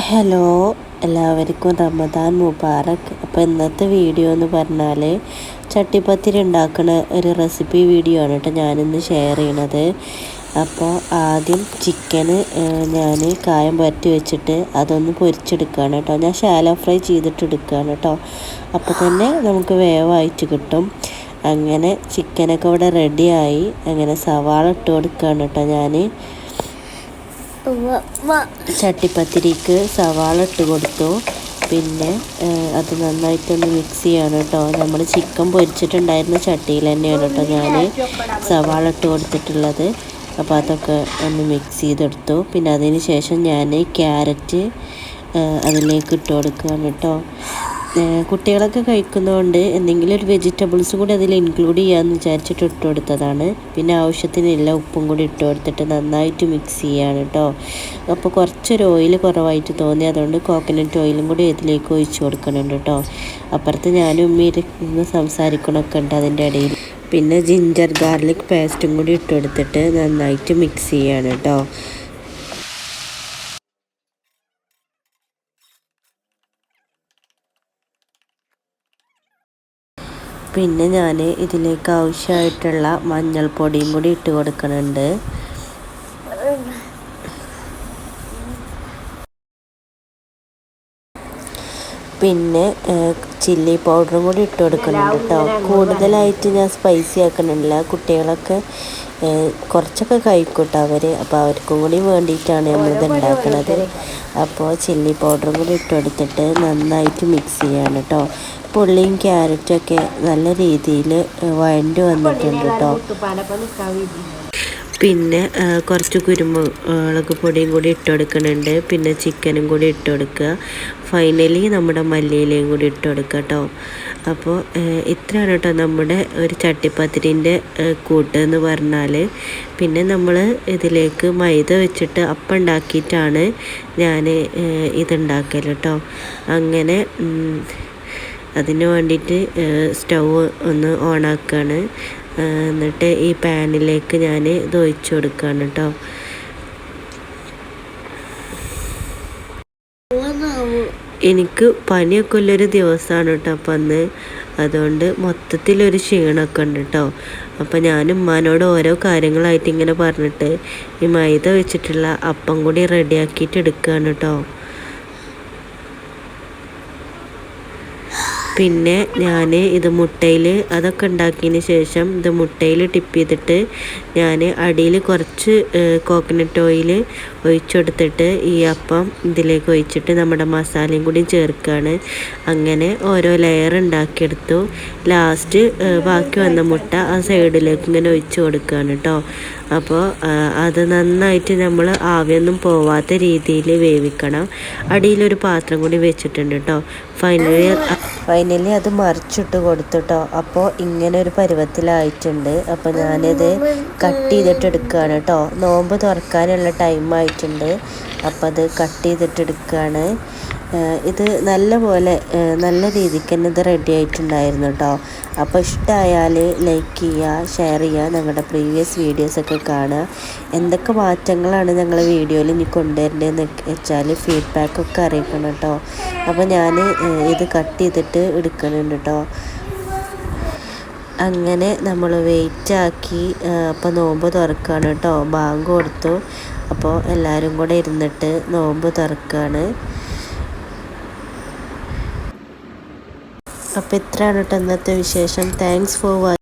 Hello എല്ലാവർക്കും റമദാൻ മുബാറക്. അപ്പോൾ ഇന്നത്തെ വീഡിയോ എന്ന് പറഞ്ഞാൽ ചട്ടിപ്പത്തിരി ഉണ്ടാക്കുന്ന ഒരു റെസിപ്പി വീഡിയോ ആണ് കേട്ടോ ഞാനിന്ന് ഷെയർ ചെയ്യണത്. അപ്പോൾ ആദ്യം ചിക്കന് ഞാൻ കായം പരട്ടി വെച്ചിട്ട് അതൊന്ന് പൊരിച്ചെടുക്കുകയാണ് കേട്ടോ. ഞാൻ ഷാലോ ഫ്രൈ ചെയ്തിട്ട് എടുക്കുകയാണ് കേട്ടോ. അപ്പോൾ തന്നെ നമുക്ക് വേവായിട്ട് കിട്ടും. അങ്ങനെ ചിക്കനൊക്കെ ഇവിടെ റെഡിയായി അങ്ങനെ സവാള ഇട്ട് കൊടുക്കുകയാണ് കേട്ടോ ഞാൻ ചട്ടിപ്പത്തിരിക്ക് സവാള ഇട്ട് കൊടുത്തു. പിന്നെ അത് നന്നായിട്ടൊന്ന് മിക്സ് ചെയ്യാണ് കേട്ടോ. നമ്മൾ ചിക്കൻ പൊരിച്ചിട്ടുണ്ടായിരുന്ന ചട്ടിയിൽ തന്നെയാണ് കേട്ടോ ഞാൻ സവാള ഇട്ട് കൊടുത്തിട്ടുള്ളത്. അപ്പോൾ അതൊക്കെ ഒന്ന് മിക്സ് ചെയ്തെടുത്തു. പിന്നെ അതിന് ശേഷം ഞാൻ ക്യാരറ്റ് അതിലേക്ക് ഇട്ട് കൊടുക്കുകയാണ് കേട്ടോ. കുട്ടികളൊക്കെ കഴിക്കുന്നതുകൊണ്ട് എന്തെങ്കിലും ഒരു വെജിറ്റബിൾസ് കൂടി അതിൽ ഇൻക്ലൂഡ് ചെയ്യാമെന്ന് വിചാരിച്ചിട്ട് ഇട്ട് കൊടുത്തതാണ്. പിന്നെ ആവശ്യത്തിന് എല്ലാ ഉപ്പും കൂടി ഇട്ട് കൊടുത്തിട്ട് നന്നായിട്ട് മിക്സ് ചെയ്യാണ് കേട്ടോ അപ്പോൾ കുറച്ചൊരു ഓയിൽ കുറവായിട്ട് തോന്നി അതുകൊണ്ട് കോക്കനട്ട് ഓയിലും കൂടി ഇതിലേക്ക് ഒഴിച്ചു കൊടുക്കുന്നുണ്ട് കേട്ടോ അപ്പുറത്ത് ഞാനും ഉമ്മ സംസാരിക്കണമൊക്കെ ഉണ്ട് അതിന്റെ ഇടയിൽ. പിന്നെ ജിഞ്ചർ ഗാർലിക് പേസ്റ്റും കൂടി ഇട്ട് കൊടുത്തിട്ട് നന്നായിട്ട് മിക്സ് ചെയ്യാണ് കേട്ടോ പിന്നെ ഞാൻ ഇതിലേക്ക് ആവശ്യമായിട്ടുള്ള മഞ്ഞൾപ്പൊടിയും കൂടി ഇട്ട് കൊടുക്കുന്നുണ്ട് പിന്നെ ചില്ലി പൗഡറും കൂടി ഇട്ട് കൊടുക്കുന്നുണ്ട് കേട്ടോ കൂടുതലായിട്ട് ഞാൻ സ്പൈസി ആക്കുന്നില്ല കുട്ടികളൊക്കെ കുറച്ചൊക്കെ കഴിക്കൂട്ടോ അവർ അപ്പോൾ അവർക്കും കൂടി വേണ്ടിയിട്ടാണ് നമ്മളിത് ഉണ്ടാക്കുന്നത് അപ്പോൾ ചില്ലി പൗഡറും കൂടി ഇട്ട് കൊടുത്തിട്ട് നന്നായിട്ട് മിക്സ് ചെയ്യാണ് കേട്ടോ പുള്ളിയും ക്യാരറ്റൊക്കെ നല്ല രീതിയിൽ വഴണ്ട് വന്നിട്ടുണ്ട് കേട്ടോ പിന്നെ കുറച്ച് കുരുമുളക് പൊടിയും കൂടി ഇട്ട് കൊടുക്കുന്നുണ്ട്. പിന്നെ ചിക്കനും കൂടി ഇട്ട് കൊടുക്കുക. ഫൈനലി നമ്മുടെ മല്ലിയിലയും കൂടി ഇട്ട് കൊടുക്കുക കേട്ടോ അപ്പോൾ ഇത്രയാണ് കേട്ടോ നമ്മുടെ ഒരു ചട്ടിപ്പത്തിരിന്റെ കൂട്ട് എന്ന് പറഞ്ഞാൽ പിന്നെ നമ്മൾ ഇതിലേക്ക് മൈദ വെച്ചിട്ട് അപ്പം ഉണ്ടാക്കിയിട്ടാണ് ഞാൻ ഇതുണ്ടാക്കൽ കേട്ടോ അങ്ങനെ അതിന് വേണ്ടിയിട്ട് സ്റ്റൗ ഒന്ന് ഓണാക്കുകയാണ് എന്നിട്ട് ഈ പാനിലേക്ക് ഞാൻ ഇത് ഒഴിച്ചു കൊടുക്കുകയാണ് കേട്ടോ എനിക്ക് പനിയൊക്കെ ഉള്ളൊരു ദിവസമാണ് കേട്ടോ അപ്പം അന്ന്. അതുകൊണ്ട് മൊത്തത്തിലൊരു ക്ഷീണമൊക്കെ ഉണ്ട് കേട്ടോ അപ്പം ഞാനും ഉമ്മാനോട് ഓരോ കാര്യങ്ങളായിട്ട് ഇങ്ങനെ പറഞ്ഞിട്ട് ഈ മൈദ വെച്ചിട്ടുള്ള അപ്പം കൂടി റെഡിയാക്കിയിട്ട് എടുക്കുകയാണ് കേട്ടോ പിന്നെ ഞാൻ ഇത് മുട്ടയിൽ അതൊക്കെ ഉണ്ടാക്കിയതിന് ശേഷം ഇത് മുട്ടയിൽ ടിപ്പ് ചെയ്തിട്ട് ഞാൻ അടിയിൽ കുറച്ച് കോക്കനട്ട് ഓയിൽ ഒഴിച്ചെടുത്തിട്ട് ഈ അപ്പം ഇതിലേക്ക് ഒഴിച്ചിട്ട് നമ്മുടെ മസാലയും കൂടി ചേർക്കുകയാണ് അങ്ങനെ ഓരോ ലെയർ ഉണ്ടാക്കിയെടുത്തു. ലാസ്റ്റ് ബാക്കി വന്ന മുട്ട ആ സൈഡിലേക്ക് ഇങ്ങനെ ഒഴിച്ച് കൊടുക്കുകയാണ് കേട്ടോ അപ്പോൾ അത് നന്നായിട്ട് നമ്മൾ ആവിയൊന്നും പോവാത്ത രീതിയിൽ വേവിക്കണം. അടിയിലൊരു പാത്രം കൂടി വെച്ചിട്ടുണ്ട് കേട്ടോ ഫൈനലി ഫൈനലി അത് മറിച്ചിട്ട് കൊടുത്തു കേട്ടോ അപ്പോൾ ഇങ്ങനെ ഒരു പരുവത്തിലായിട്ടുണ്ട്. അപ്പോൾ ഞാനിത് കട്ട് ചെയ്തിട്ട് എടുക്കുകയാണ് കേട്ടോ നോമ്പ് തുറക്കാനുള്ള ടൈം ആയിട്ടുണ്ട്. അപ്പോൾ അത് കട്ട് ചെയ്തിട്ട് എടുക്കുകയാണ് ഇത് നല്ല പോലെ നല്ല രീതിക്ക് തന്നെ ഇത് റെഡി ആയിട്ടുണ്ടായിരുന്നു കേട്ടോ അപ്പോൾ ഇഷ്ടമായാൽ ലൈക്ക് ചെയ്യുക ഷെയർ ചെയ്യുക ഞങ്ങളുടെ പ്രീവിയസ് വീഡിയോസൊക്കെ കാണുക. എന്തൊക്കെ മാറ്റങ്ങളാണ് ഞങ്ങൾ വീഡിയോയിൽ ഇനി കൊണ്ടുവരേണ്ടതെന്ന് വെച്ചാൽ ഫീഡ്ബാക്കൊക്കെ അറിയിക്കണം കേട്ടോ അപ്പോൾ ഞാൻ ഇത് കട്ട് ചെയ്തിട്ട് എടുക്കുന്നുണ്ട് കേട്ടോ അങ്ങനെ നമ്മൾ വെയിറ്റ് ആക്കി അപ്പോൾ നോമ്പ് തുറക്കുകയാണ് കേട്ടോ ബാങ്ക് കൊടുത്തു. അപ്പോൾ എല്ലാവരും കൂടെ ഇരുന്നിട്ട് നോമ്പ് തുറക്കുകയാണ് അപ്പോൾ ഇത്രയാണ് കേട്ടോ ഇന്നത്തെ വിശേഷം. Thanks for